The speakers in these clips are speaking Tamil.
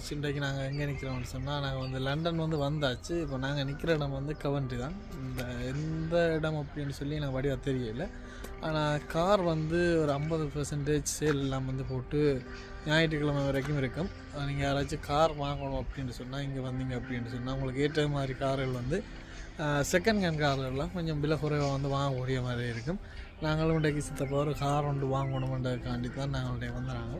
ஆச்சு. இன்றைக்கு நாங்கள் எங்கே நிற்கிறோம்னு சொன்னால் நாங்கள் வந்து லண்டன் வந்து வந்தாச்சு. இப்போ நாங்கள் நிற்கிற இடம் வந்து கவன்ட்ரி தான். இந்த எந்த இடம் அப்படின்னு சொல்லி எனக்கு வடிவாக தெரியல. ஆனால் கார் வந்து ஒரு ஐம்பது பர்சன்டேஜ் சேல் எல்லாம் வந்து போட்டு ஞாயிற்றுக்கிழமை வரைக்கும் இருக்கும். நீங்கள் யாராச்சும் கார் வாங்கணும் அப்படின்னு சொன்னால் இங்கே வந்தீங்க அப்படின்னு சொன்னால் உங்களுக்கு ஏற்ற மாதிரி கார்கள் வந்து செகண்ட் ஹேண்ட் கார்கள்லாம் கொஞ்சம் விலை குறைவாக வந்து வாங்கக்கூடிய மாதிரி இருக்கும். நாங்களும் இன்றைக்கு சித்தப்பா ஒரு கார் ஒன்று வாங்கணுமென்றதுக்காண்டி தான் நாங்கள் வந்துடுறாங்க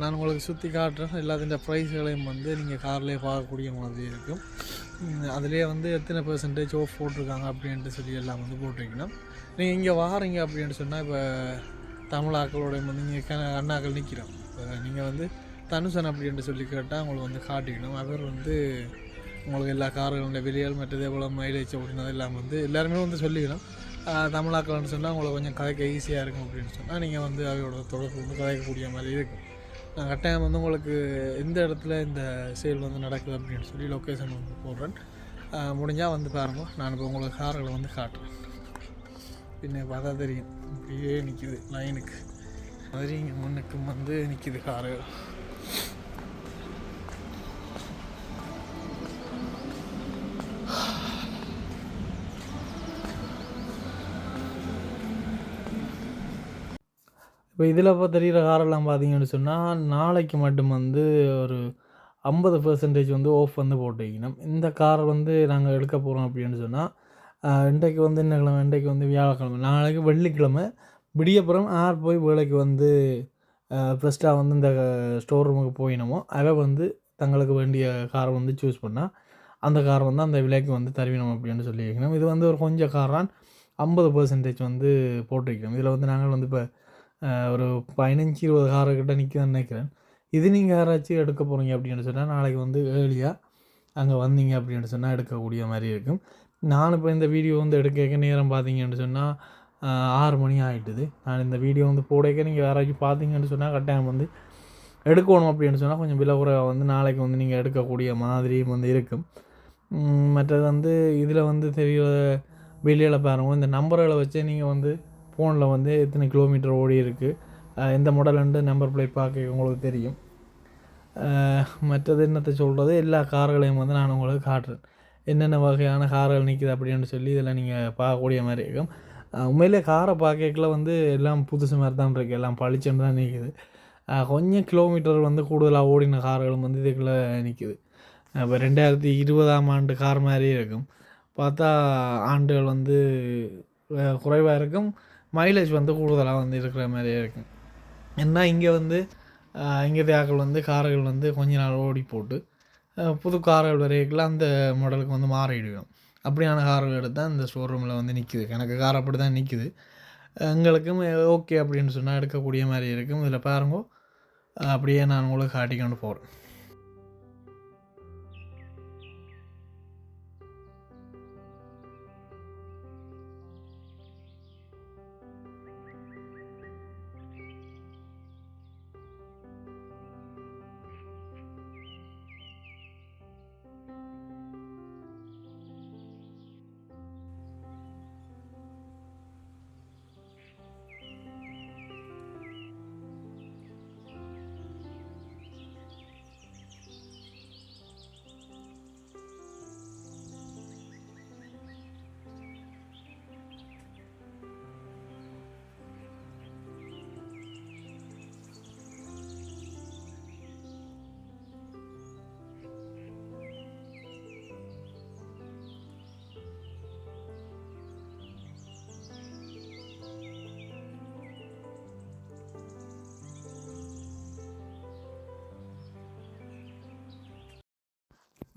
நான் உங்களுக்கு சுற்றி காட்டுறேன். எல்லாத்தின் ப்ரைஸ்களையும் வந்து நீங்கள் கார்லேயே பார்க்கக்கூடிய மாதிரி இருக்கும். அதிலே வந்து எத்தனை பெர்சன்டேஜ் ஆஃப் போட்டிருக்காங்க அப்படின்ட்டு சொல்லி எல்லாம் வந்து போட்டிருக்கணும். நீங்கள் இங்கே வாரீங்க அப்படின்னு சொன்னால் இப்போ தமிழ் வந்து இங்கே க அண்ணாக்கள் நிற்கிறோம் இப்போ நீங்கள் வந்து தனுசன் அப்படின்ட்டு சொல்லி கேட்டால் உங்களுக்கு வந்து காட்டிக்கணும். அவர் வந்து உங்களுக்கு எல்லா கார்களுடைய விலைகள் மற்றது எவ்வளோ மைலேஜ் அப்படின்னது எல்லாம் வந்து எல்லாருமே வந்து சொல்லிக்கணும். தமிழாக்கள்னு சொன்னால் உங்களுக்கு கொஞ்சம் கதைக்க ஈஸியாக இருக்கும் அப்படின்னு சொன்னால் நீங்கள் வந்து அவையோட தொடர்பு வந்து கதைக்கக்கூடிய மாதிரி இருக்கும். நான் கட்டாயம் வந்து உங்களுக்கு எந்த இடத்துல இந்த சேல் வந்து நடக்குது அப்படின்னு சொல்லி லொக்கேஷன் வந்து போடுறேன். முடிஞ்சால் வந்து பாருங்கள் நான் இப்போ உங்களுக்கு கார்களை வந்து காட்டுறேன். பின்ன பார்த்தா தெரியும். இப்படியே நிற்கிது லைனுக்கு மாதிரி இங்கே முன்னுக்கும் வந்து நிற்கிது கார்கள் இப்போ இதில் இப்போ தெரிகிற காரெல்லாம் பார்த்தீங்கன்னு சொன்னால் நாளைக்கு மட்டும் வந்து ஒரு ஐம்பது பர்சன்டேஜ் வந்து ஆஃப் வந்து போட்டு வைக்கணும் இந்த கார் வந்து நாங்கள் எடுக்க போகிறோம் அப்படின்னு சொன்னால் இன்றைக்கு வந்து என்ன கிழமை? இன்றைக்கு வந்து வியாழக்கிழமை. நாளைக்கு வெள்ளிக்கிழமை. விடியப்புறம் ஆர் போய் வேலைக்கு வந்து ஃபஸ்ட்டாக வந்து இந்த ஸ்டோர் ரூமுக்கு போயினமோ அதை வந்து தங்களுக்கு வேண்டிய காரை வந்து சூஸ் பண்ணால் அந்த கார் வந்து அந்த விலைக்கு வந்து தருவினோம் அப்படின்னு சொல்லி வைக்கணும் இது வந்து ஒரு கொஞ்சம் கார் தான் ஐம்பது பர்சன்டேஜ் வந்து போட்டு வைக்கணும் இதில் வந்து நாங்கள் வந்து இப்போ ஒரு பதினஞ்சு இருபது காரக்கிட்ட நிற்குதுன்னு நினைக்கிறேன். இது நீங்கள் யாராச்சும் எடுக்க போகிறீங்க அப்படின்னு சொன்னால் நாளைக்கு வந்து ஏர்லியாக அங்கே வந்தீங்க அப்படின்னு சொன்னால் எடுக்கக்கூடிய மாதிரி இருக்கும். நான் இப்போ இந்த வீடியோ வந்து எடுக்க நேரம் பார்த்தீங்கன்னு சொன்னால் ஆறு மணி ஆகிட்டுது நான் இந்த வீடியோ வந்து போடக்க நீங்கள் யாராச்சும் பார்த்தீங்கன்னு சொன்னால் கட்டாயம் வந்து எடுக்கணும் அப்படின்னு சொன்னால் கொஞ்சம் விலை குறைவாக வந்து நாளைக்கு வந்து நீங்கள் எடுக்கக்கூடிய மாதிரியும் வந்து இருக்கும். மற்றது வந்து இதில் வந்து தெரிய வெளியில் பாருங்கள் இந்த நம்பர்களை வச்சே நீங்கள் வந்து ஃபோனில் வந்து எத்தனை கிலோமீட்டர் ஓடி இருக்குது எந்த மாடலுண்டு நம்பர் பிளேட் பார்க்க உங்களுக்கு தெரியும். மற்றது என்னத்தை சொல்கிறது எல்லா கார்களையும் வந்து நான் உங்களுக்கு காட்டுறேன். என்னென்ன வகையான கார்கள் நிற்கிது அப்படின்னு சொல்லி இதில் நீங்கள் பார்க்கக்கூடிய மாதிரி இருக்கும். உண்மையிலே காரை பார்க்கல வந்து எல்லாம் புதுசு மாதிரி தான் இருக்குது எல்லாம் பளிச்சுன்னு தான் நிற்கிது கொஞ்சம் கிலோமீட்டர் வந்து கூடுதலாக ஓடின கார்களும் வந்து இதுக்குள்ளே நிற்கிது இப்போ ரெண்டாயிரத்தி இருபதாம் ஆண்டு கார் மாதிரியே இருக்கும். பார்த்தா ஆண்டுகள் வந்து குறைவாக இருக்கும். மைலேஜ் வந்து கூடுதலாக வந்து இருக்கிற மாதிரியே இருக்கும் ஏன்னா இங்கே வந்து இங்கே தேக்கள் வந்து கார்கள் வந்து கொஞ்ச நாள் ஓடி போட்டு புது கார்கள் வரைக்கும் அந்த மாடலுக்கு வந்து மாறிடுவோம். அப்படியான கார்கள் எடுத்தால் இந்த ஸ்டோர் ரூமில் வந்து நிற்கிது எனக்கு கார் அப்படி தான் நிற்கிது எங்களுக்கும் ஓகே அப்படின்னு சொன்னால் எடுக்கக்கூடிய மாதிரி இருக்கும். இதில் பாருங்க அப்படியே நான் உங்களுக்கு காட்டிக்கொண்டு போகிறேன்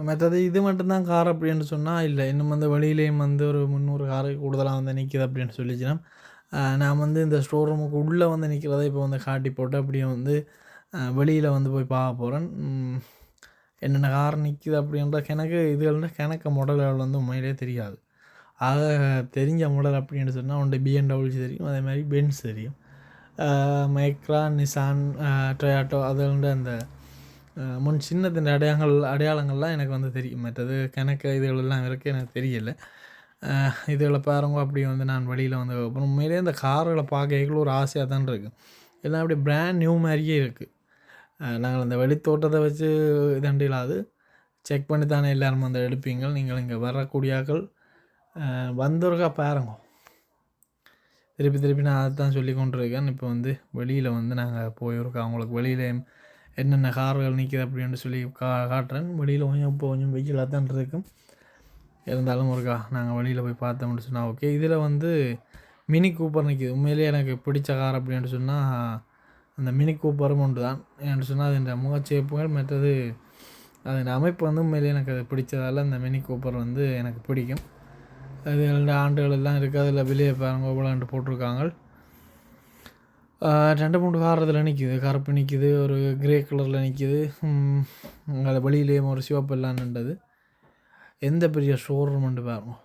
மற்றது இது மட்டும்தான் கார் அப்படின்னு சொன்னால் இல்லை இன்னும் வந்து வெளியிலேயும் வந்து ஒரு முந்நூறு காரு கூடுதலாக வந்து நிற்கிது அப்படின்னு சொல்லிச்சுன்னா நான் வந்து இந்த ஸ்டோர் ரூமுக்கு உள்ளே வந்து நிற்கிறத இப்போ வந்து காட்டி போட்டு அப்படியே வந்து வெளியில் வந்து போய் பார்க்க போகிறேன் என்னென்ன கார் நிற்கிது அப்படின்ற கிணக்கு இதுகள்னா கிணக்க மாடல்கள் வந்து உண்மையிலே தெரியாது. ஆக தெரிஞ்ச மாடல் அப்படின்னு சொன்னால் உண்டு பிஎன்டபிள்யூ தெரியும் அதே மாதிரி பென்ஸ் தெரியும். மைக்ரா நிசான் டொயாட்டோ அது அந்த முன் சின்னத்தின் அடையாளங்கள் அடையாளங்கள்லாம் எனக்கு வந்து தெரியும். மற்றது கணக்கு இதுகளெல்லாம் இருக்குது எனக்கு தெரியலை. இதுகளை பாருங்க அப்படி வந்து நான் வழியில் வந்து அப்புறம் உண்மையிலே இந்த கார்களை பார்க்கறதுக்குள்ள ஒரு ஆசையாக தான் இருக்குது எல்லாம் அப்படி பிராண்ட் நியூ மாதிரியே இருக்குது நாங்கள் அந்த வெளித்தோட்டத்தை வச்சு இதண்டிலாது செக் பண்ணி தானே எல்லோரும் வந்து எடுப்பீங்க நீங்கள் இங்கே வரக்கூடியாக்கள். அஹ், பாருங்க. திருப்பி திருப்பி நான் அதை தான் சொல்லி கொண்டிருக்கேன். இப்போ வந்து வெளியில் வந்து நாங்கள் போயிருக்கோம். அவங்களுக்கு வெளியில் என்னென்ன கார்கள் நிற்கிது அப்படின்னு சொல்லி கா காட்டுறேன். வெளியில் கொஞ்சம் இப்போ கொஞ்சம் வெயிலாக தான் இருக்கும் இருந்தாலும் ஒருக்கா நாங்கள் வெளியில் போய் பார்த்தோம்னு சொன்னால் ஓகே இதில் வந்து மினி கூப்பர் நிற்கிது உண்மையிலேயே எனக்கு பிடிச்ச கார் அப்படின்னு சொன்னால் அந்த மினி கூப்பரும் ஒன்று தான். ஏன்னு சொன்னால் அதன் முகச்சேப்புகள் மற்றது அதன் அமைப்பு வந்து உண்மையிலேயே எனக்கு அது பிடிச்சதால் அந்த மினி கூப்பர் வந்து எனக்கு பிடிக்கும். அது ரெண்டு ஆண்டுகள் எல்லாம் இருக்குது அதில் வெளியே பாருங்க இவ்வளோன்ட்டு போட்டிருக்காங்க. ரெண்டு மூணு கார் இதில் நிற்கிது கருப்பு நிற்கிது ஒரு கிரே கலரில் நிற்கிது அங்கே வெளியிலேயும் ஒரு சிவப்பு எல்லாம் நின்றது. எந்த பெரிய ஷோரூம்ன்ட்டு பாருங்க.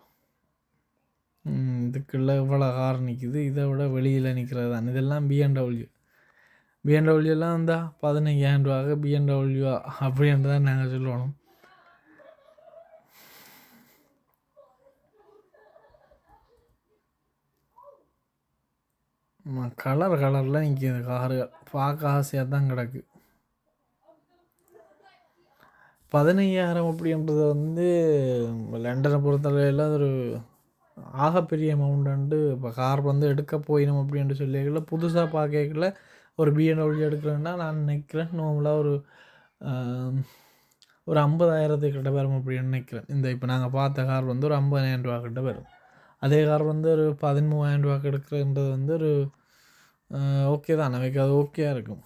இதுக்குள்ளே இவ்வளோ கார் நிற்கிது இதை விட வெளியில் நிற்கிறது தான். இதெல்லாம் பிஎன்டபிள்யூ பிஎன்டபிள்யூலாம் இருந்தால் பதினைஞ்சாயிரம் ரூபாய்க்கு பிஎன்டபிள்யூ அப்படின்ட்டு தான் நாங்கள் சொல்லணும் கலர் கலரில் நிற்கிது காரு பார்க்க ஆசையாக தான் கிடக்கு. பதினையாயிரம் அப்படின்றது வந்து லண்டனை பொறுத்தளவில் அது ஒரு ஆகப்பெரிய அமௌண்ட்டு இப்போ கார் வந்து எடுக்க போயிடும் அப்படின்ட்டு சொல்லியிருக்கல புதுசாக பார்க்கல ஒரு பிஎன்டபிள்யூ எடுக்கலன்னா நான் நினைக்கிறேன் நார்மலாக ஒரு ஒரு ஐம்பதாயிரத்துக்கிட்ட வரும் அப்படின்னு நினைக்கிறேன். இந்த இப்போ நாங்கள் பார்த்த கார் வந்து ஒரு ஐம்பதாயிரம் ரூபா கிட்ட வரும். அதே கார் வந்து ஒரு பதிமூவாயிரம் ரூபாய்க்கு எடுக்கிறன்றது வந்து ஒரு ஓகே தான். நமக்கு அது ஓகேயாக இருக்கும்.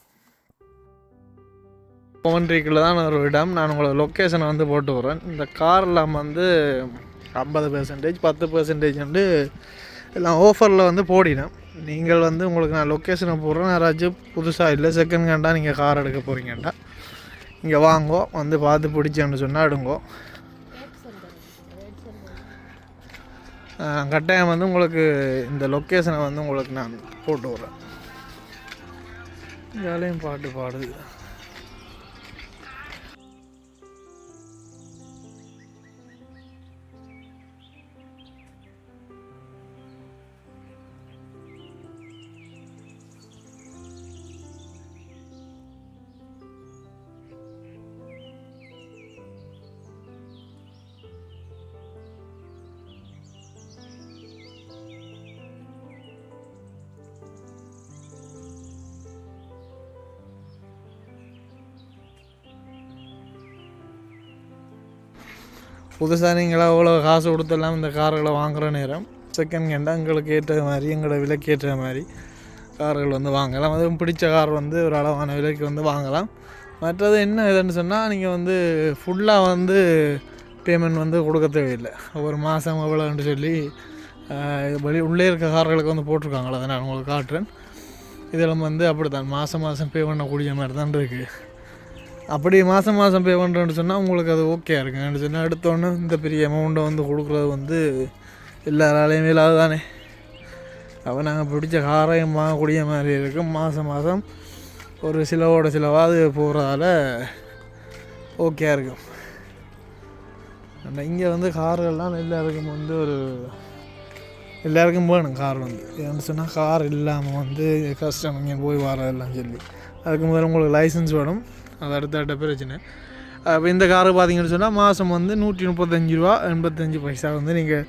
பவன்ட்ரிக்குள்ள தான் ஒரு இடம். நான் உங்களை லொக்கேஷனை வந்து போட்டு வரேன் இந்த காரில் வந்து ஐம்பது பெர்சன்டேஜ் பத்து பெர்சன்டேஜ் வந்து எல்லாம் ஆஃபரில் வந்து போடினேன். நீங்கள் வந்து உங்களுக்கு நான் லொக்கேஷனை போடுறேன். யாராச்சும் புதுசாக இல்லை செகண்ட் ஹேண்டாக நீங்கள் கார் எடுக்க போகிறீங்கண்டா இங்கே வாங்கோ வந்து பார்த்து பிடிச்சேன்னு சொன்னால் எடுங்கோ. கட்டாயம் வந்து உங்களுக்கு இந்த லொக்கேஷனை வந்து உங்களுக்கு நான் போட்டு விட்றேன். ஜாலியும் பாட்டு பாடுது. புதுசாக நீங்களாக அவ்வளோ காசு கொடுத்தெல்லாம் இந்த கார்களை வாங்குற நேரம். செகண்ட் ஹேண்டாக எங்களுக்கு ஏற்ற மாதிரி எங்களோட விலைக்கு ஏற்ற மாதிரி கார்கள் வந்து வாங்கலாம். அதுவும் பிடிச்ச கார் வந்து ஒரு அளவான விலைக்கு வந்து வாங்கலாம். மற்றது என்ன இதுன்னு சொன்னால் நீங்கள் வந்து ஃபுல்லாக வந்து பேமெண்ட் வந்து கொடுக்க தேவையில்லை. ஒரு மாதம் எவ்வளோன்னு சொல்லி ஆஹ், வெளி உள்ளே இருக்க கார்களுக்கு வந்து போட்டிருக்காங்களா அதை நான் உங்களுக்கு காட்டுறேன். இதெல்லாம் வந்து அப்படி தான் மாதம் மாதம் பே பண்ணக்கூடிய மாதிரி தான் இருக்குது அப்படி மாதம் மாதம் பே பண்ணுறேன்னு சொன்னால் உங்களுக்கு அது ஓகே இருக்குன்னு சொன்னால் எடுத்தோன்னே இந்த பெரிய அமௌண்ட்டை வந்து கொடுக்குறது வந்து எல்லாராலையும் இல்லாத தானே. அப்போ நாங்கள் பிடிச்ச காரையும் வாங்கக்கூடிய மாதிரி இருக்கும். மாதம் மாதம் ஒரு சிலவோட சிலவாது போகிறதால ஓகே இருக்கும். ஆனால் இங்கே வந்து கார்கள்லாம் எல்லாருக்கும் வந்து ஒரு எல்லாருக்கும் வேணும் கார் வந்து. ஏன்னு சொன்னால் கார் இல்லாமல் வந்து கஷ்டம் இங்கே போய் வரதெல்லாம் சொல்லி. அதுக்கு முதல்ல உங்களுக்கு லைசன்ஸ் வேணும். அது அடுத்த பிரச்சனை. இப்போ இந்த காரு பார்த்தீங்கன்னு சொன்னால் மாதம் வந்து நூற்றி முப்பத்தஞ்சு ரூபா எண்பத்தஞ்சு பைசா வந்து நீங்கள்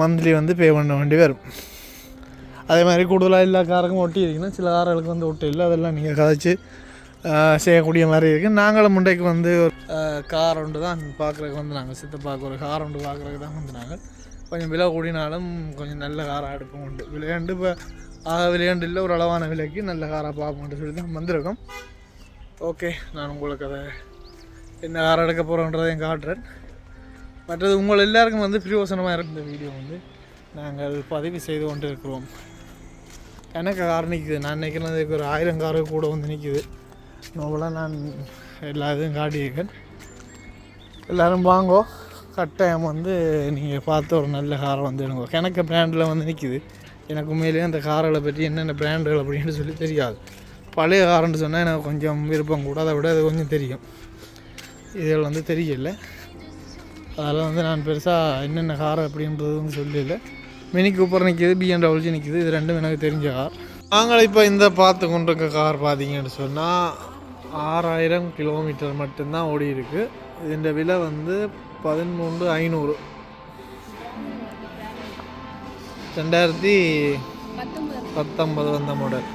மந்த்லி வந்து பே பண்ண வேண்டி வரும். அதே மாதிரி கூடுதலாக எல்லா காருக்கும் ஒட்டி இருக்குன்னா சில கார்களுக்கு வந்து ஒட்டி இல்லை. அதெல்லாம் நீங்கள் கதைச்சு செய்யக்கூடிய மாதிரி இருக்குது நாங்களும் முண்டைக்கு வந்து ஒரு கார் ஒன்று தான் பார்க்குறதுக்கு வந்து நாங்கள் சித்தப்பாக்கு ஒரு கார் ஒன்று பார்க்குறதுக்கு தான் வந்து நாங்கள் கொஞ்சம் விலை கூடினாலும் கொஞ்சம் நல்ல காராக எடுப்போம் உண்டு. விளையாண்டு இப்போ ஆக விளையாண்டு இல்லை ஒரு அளவான விலைக்கு நல்ல காராக பார்ப்போம்னு சொல்லி தான் வந்திருக்கோம். ஓகே நான் உங்களுக்கு அதை என்ன கார் எடுக்க போகிறோன்றதையும் காட்டுறேன். மற்றது உங்கள் எல்லாருக்கும் வந்து பிரயோசனமாக இருந்த வீடியோ வந்து நாங்கள் பதிவு செய்து கொண்டு இருக்கிறோம் எனக்கு கார் நிற்குது நான் நினைக்கிறதுக்கு ஒரு ஆயிரம் காரு கூட வந்து நிற்குது நோவலாக நான் எல்லா இதுவும் காட்டியிருக்கேன். எல்லோரும் வாங்கோ. கட்டாயம் வந்து நீங்கள் பார்த்து ஒரு நல்ல காரை வந்து எடுங்க. கிணக்க பிராண்டில் வந்து நிற்கிது எனக்கு உண்மையிலேயே அந்த கார்களை பற்றி என்னென்ன பிராண்டுகள் அப்படின்னு சொல்லி தெரியாது. பழைய காரன்னு சொன்னால் எனக்கு கொஞ்சம் விருப்பம் கூட. அதை விட அது கொஞ்சம் தெரியும். இதில் வந்து தெரியல. அதில் வந்து நான் பெருசாக என்னென்ன கார் அப்படின்றதுன்னு சொல்லல. மினி கூப்பர் நிற்கிது பிஎன்டபிள்ஜி நிற்கிது இது ரெண்டும் எனக்கு தெரிஞ்ச கார் நாங்கள் இப்போ இந்த பார்த்து கொண்டிருக்க கார் பார்த்தீங்கன்னு சொன்னால் ஆறாயிரம் கிலோமீட்டர் மட்டும்தான் ஓடி இருக்குது இதன் விலை வந்து பதிமூன்று ஐநூறு. ரெண்டாயிரத்தி பத்தொம்பது வந்த மாடல்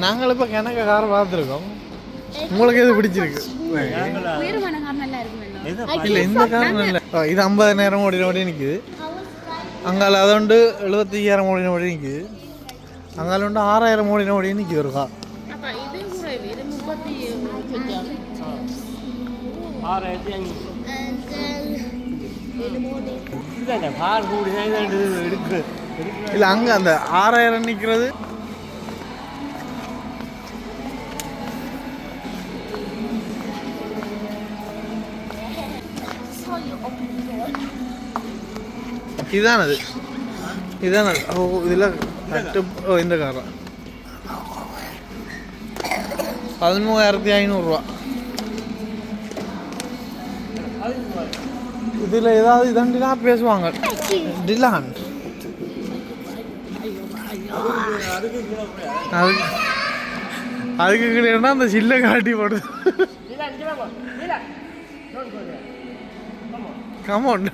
நாங்கள் இப்போ கணக்க காரை பார்த்துருக்கோம். உங்களுக்கு எது பிடிச்சிருக்கு? இல்லை இந்த கார் நல்ல இது ஐம்பதாயிரம் ஓடின ஓடி நிற்குது அங்கால அதோண்டு எழுபத்தி ஐயாயிரம் ஓடின ஓடி நிற்குது அங்கால உண்டு ஆறாயிரம் ஓடின ஓடி நிற்குது ஒரு கார். ஆறாயிரத்தி ஐநூறு. இல்லை அங்கே அந்த ஆறாயிரம் நிற்கிறது இதானது. இதானது. ஓ இதில் கட்டு ஓ இந்த காரம் பதிமூவாயிரத்தி ஐநூறுரூவா இதில் ஏதாவது இதண்டினா பேசுவாங்க. டிலான். அதுக்கு அதுக்கு கிடையாதுன்னா அந்த சில்லை காட்டி போடுது கமௌண்ட்